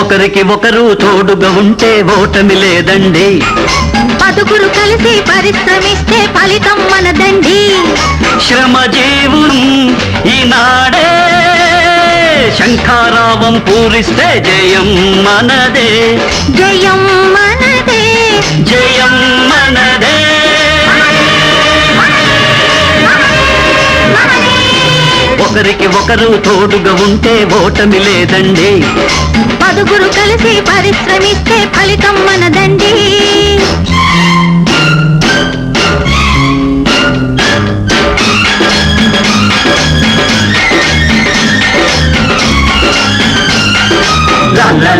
ఒకరికి ఒకరు తోడుగా ఉంటే ఓటమి లేదండి. పదుగురు కలిసి పరిశ్రమిస్తే ఫలితం మనదండి. శ్రమజీవు ఈనాడే శంఖారావం పూరిస్తే జయం మనదే. జయం మనదే. జయం మనదే. ఒకరికి ఒకరు తోడుగా ఉంటే ఓటమి లేదండి. పదుగురు కలిసి పరిశ్రమిస్తే ఫలితం మనదండి.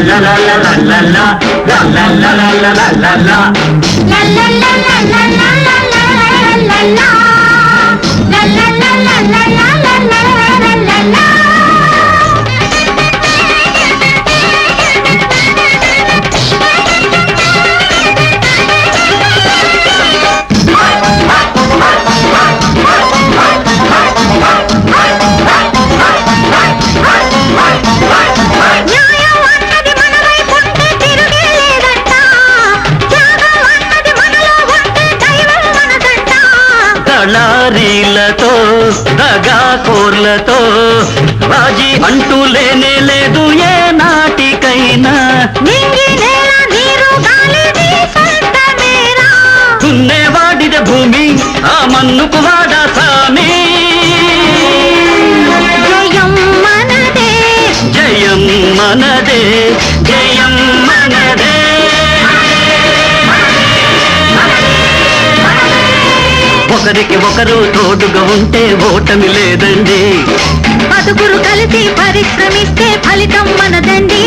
la la la la la లారీలతో దగా కోర్లతో రాజీ అంటూ లేనే లేదు ఏ నాటికైనా. దున్నేవాడిద భూమి ఆ మన్నుకు వాడా సామి. జయం మనదే. ఒకరికి ఒకరు తోడుగా ఉంటే ఓటమి లేదండి. పదుగురు కలిసి పరిశ్రమిస్తే ఫలితం మనదండి.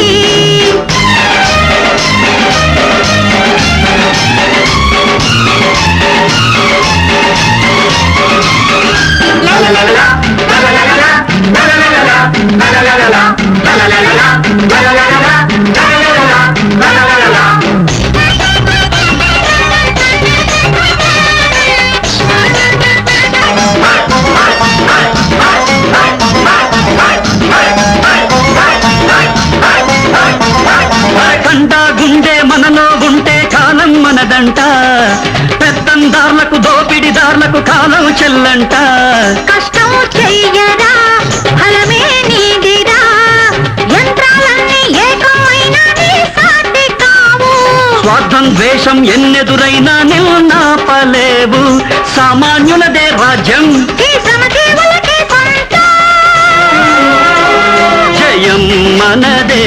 కాలం మనదంట పెత్తందార్లకు దోపిడిదార్లకు కాలం చెల్లంట. కష్టం చెయ్యరా ఫలమే నీదిరా యంత్రాలన్నీ ఏకమైన నీ సాటి కావు. స్వార్థం ద్వేషం ఎన్నెదురైనా నిల్ నాపలేవు. సామాన్యులదే రాజ్యం. జయం మనదే.